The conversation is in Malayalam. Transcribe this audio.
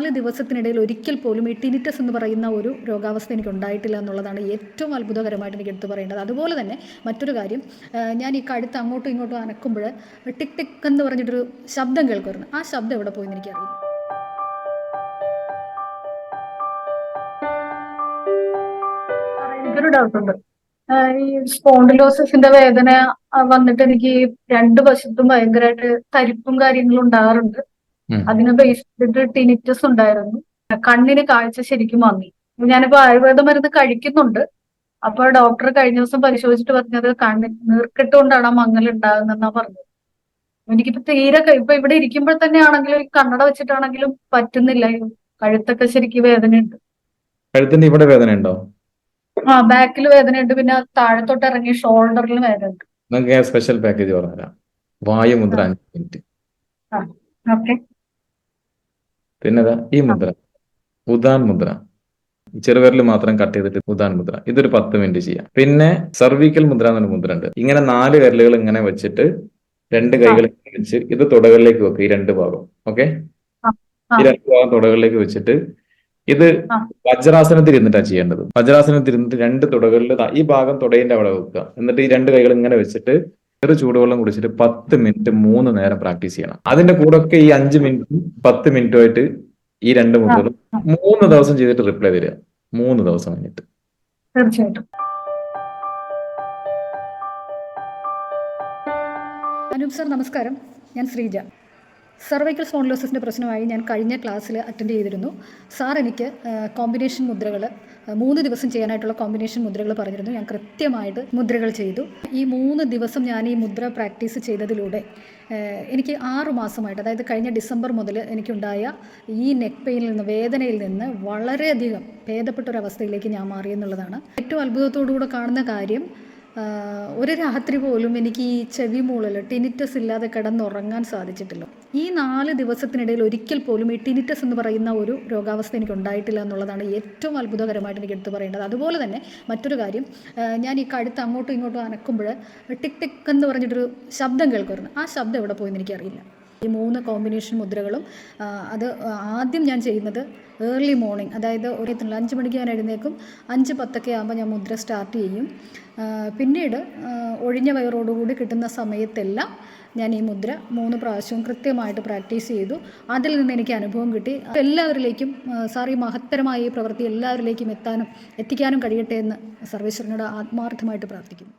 നാല് ദിവസത്തിനിടയിൽ ഒരിക്കൽ പോലും ഈ ടിനിറ്റസ് എന്ന് പറയുന്ന ഒരു രോഗാവസ്ഥ എനിക്ക് ഉണ്ടായിട്ടില്ല എന്നുള്ളതാണ് ഏറ്റവും അത്ഭുതകരമായിട്ട് എനിക്ക് എടുത്തു പറയേണ്ടത്. അതുപോലെ തന്നെ മറ്റൊരു കാര്യം ഞാൻ ഈ കഴുത്ത് അങ്ങോട്ടും ഇങ്ങോട്ടും അനക്കുമ്പോൾ ടിക് ടിക് എന്ന് പറഞ്ഞിട്ടൊരു ശബ്ദം കേൾക്കുമായിരുന്നു. ആ ശബ്ദം എവിടെ പോയെന്ന് എനിക്കറിയില്ല. എനിക്കൊരു ഉണ്ട്. ഈ സ്പോണ്ടിലോസിന്റെ വേദന വന്നിട്ട് എനിക്ക് രണ്ട് വശത്തും ഭയങ്കരമായിട്ട് തരിപ്പും കാര്യങ്ങളും ഉണ്ടാകാറുണ്ട്. അതിനെ ബേസ് ചെയ്തിട്ട് ടിനിറ്റസ് ഉണ്ടായിരുന്നു. കണ്ണിന് കാഴ്ച ശരിക്കും വന്നി ഞാനിപ്പോ ആയുർവേദ മരുന്ന് കഴിക്കുന്നുണ്ട്. അപ്പൊ ഡോക്ടർ കഴിഞ്ഞ ദിവസം പരിശോധിച്ചിട്ട് പറഞ്ഞത് കണ്ണി നീർക്കെട്ട് കൊണ്ടാണ് ആ മങ്ങൽ ഉണ്ടാകുന്നെന്നാ പറഞ്ഞത്. എനിക്കിപ്പോ തീരെ ഇപ്പൊ ഇവിടെ ഇരിക്കുമ്പോൾ തന്നെ ആണെങ്കിലും കണ്ണട വെച്ചിട്ടാണെങ്കിലും പറ്റുന്നില്ല. കഴുത്തൊക്കെ ശരിക്കും വേദനയുണ്ട്. കഴുത്തിന്റെ ഇവിടെ വേദന ഉണ്ടോ ആ ബാക്കിൽ വേദനയുണ്ട്. പിന്നെ താഴത്തോട്ട് ഇറങ്ങി ഷോൾഡറിൽ വേദന ഉണ്ട് സ്പെഷ്യൽ പാക്കേജ് പറഞ്ഞുതരാം. വായുമുദ്ര അഞ്ച് മിനിറ്റ് ഓക്കെ പിന്നെ ഈ മുദ്ര. ഉദാൻ മുദ്ര. ചെറുവിരൽ മാത്രം കട്ട് ചെയ്തിട്ട് ഉദാൻ മുദ്ര. ഇതൊരു പത്ത് മിനിറ്റ് ചെയ്യാം. പിന്നെ സർവിക്കൽ മുദ്ര എന്നൊരു മുദ്ര ഉണ്ട് ഇങ്ങനെ നാല് വിരലുകൾ ഇങ്ങനെ വെച്ചിട്ട് രണ്ട് കൈകൾ വെച്ച് ഇത് തുടകളിലേക്ക് വെക്കുക ഈ രണ്ട് ഭാഗം. ഓക്കെ. ഈ രണ്ട് ഭാഗം തുടകളിലേക്ക് വെച്ചിട്ട് ഇത്. വജ്രാസനത്തിൽ ഇരുന്നിട്ടാണ് ചെയ്യേണ്ടത്. വജ്രാസനത്തിൽ ഇരുന്നിട്ട് രണ്ട് തുടകളിൽ ഈ ഭാഗം തുടയിന്റെ അവിടെ വെക്കുക. എന്നിട്ട് ഈ രണ്ട് കൈകൾ ഇങ്ങനെ വെച്ചിട്ട് ചെറു ചൂടുവെള്ളം കുടിച്ചിട്ട് പത്ത് മിനിറ്റ് മൂന്ന് നേരം പ്രാക്ടീസ് ചെയ്യണം. അതിന്റെ കൂടെ ഒക്കെ ഈ അഞ്ച് മിനിറ്റും പത്ത് മിനിറ്റും ആയിട്ട് ഈ രണ്ട് മുട്ടുകളും മൂന്ന് ദിവസം ചെയ്തിട്ട് റിപ്ലൈ തരിക. മൂന്ന് ദിവസം കഴിഞ്ഞിട്ട്. തീർച്ചയായിട്ടും. അനൂപ് സർ നമസ്കാരം. ഞാൻ ശ്രീജ. സർവൈക്കൽ സ്പോണ്ടിലോസിന്റെ പ്രശ്നമായി ഞാൻ കഴിഞ്ഞ ക്ലാസ്സിൽ അറ്റൻഡ് ചെയ്തിരുന്നു. സാർ എനിക്ക് കോമ്പിനേഷൻ മുദ്രകൾ മൂന്ന് ദിവസം ചെയ്യാനായിട്ടുള്ള കോമ്പിനേഷൻ മുദ്രകൾ പറഞ്ഞിരുന്നു. ഞാൻ കൃത്യമായിട്ട് മുദ്രകൾ ചെയ്തു. ഈ മൂന്ന് ദിവസം ഞാൻ ഈ മുദ്ര പ്രാക്ടീസ് ചെയ്തതിലൂടെ എനിക്ക് ആറു മാസമായിട്ട് അതായത് കഴിഞ്ഞ ഡിസംബർ മുതൽ എനിക്കുണ്ടായ ഈ നെക്ക് പെയിനിൽ നിന്ന് വേദനയിൽ നിന്ന് വളരെയധികം ഭേദപ്പെട്ട ഒരു അവസ്ഥയിലേക്ക് ഞാൻ മാറിയെന്നുള്ളതാണ് ഏറ്റവും ഏറ്റവും അത്ഭുതത്തോടുകൂടെ കാണുന്ന കാര്യം ഒരു രാത്രി പോലും എനിക്ക് ഈ ചെവി മൂളൽ ടിനിറ്റസ് ഇല്ലാതെ കിടന്നുറങ്ങാൻ സാധിച്ചിട്ടില്ല. ഈ നാല് ദിവസത്തിനിടയിൽ ഒരിക്കൽ പോലും ഈ ടിനിറ്റസ് എന്ന് പറയുന്ന ഒരു രോഗാവസ്ഥ എനിക്ക് ഉണ്ടായിട്ടില്ല എന്നുള്ളതാണ് ഏറ്റവും അത്ഭുതകരമായിട്ട് എനിക്ക് എടുത്തു പറയേണ്ടത്. അതുപോലെ തന്നെ മറ്റൊരു കാര്യം ഞാൻ ഈ കഴുത്ത് അങ്ങോട്ടും ഇങ്ങോട്ടും അനക്കുമ്പോൾ ടിക് ടിക് എന്ന് പറഞ്ഞിട്ടൊരു ശബ്ദം കേൾക്കുമായിരുന്നു. ആ ശബ്ദം എവിടെ പോയെന്ന് എനിക്കറിയില്ല. ഈ മൂന്ന് കോമ്പിനേഷൻ മുദ്രകളും അത് ആദ്യം ഞാൻ ചെയ്യുന്നത് ഏർലി മോർണിംഗ് അതായത് ഒരു അഞ്ച് മണിക്ക് ഞാൻ എഴുന്നേക്കും. അഞ്ച് പത്തൊക്കെ ആകുമ്പോൾ ഞാൻ മുദ്ര സ്റ്റാർട്ട് ചെയ്യും. പിന്നീട് ഒഴിഞ്ഞ വയറോടുകൂടി കിട്ടുന്ന സമയത്തെല്ലാം ഞാൻ ഈ മുദ്ര മൂന്ന് പ്രാവശ്യവും കൃത്യമായിട്ട് പ്രാക്ടീസ് ചെയ്തു. അതിൽ നിന്ന് എനിക്ക് അനുഭവം കിട്ടി. എല്ലാവരിലേക്കും സാർ ഈ മഹത്തരമായ ഈ പ്രവൃത്തി എല്ലാവരിലേക്കും എത്താനും എത്തിക്കാനും കഴിയട്ടെ എന്ന് സർവേശ്വരനോട് ആത്മാർത്ഥമായിട്ട് പ്രാർത്ഥിക്കുന്നു.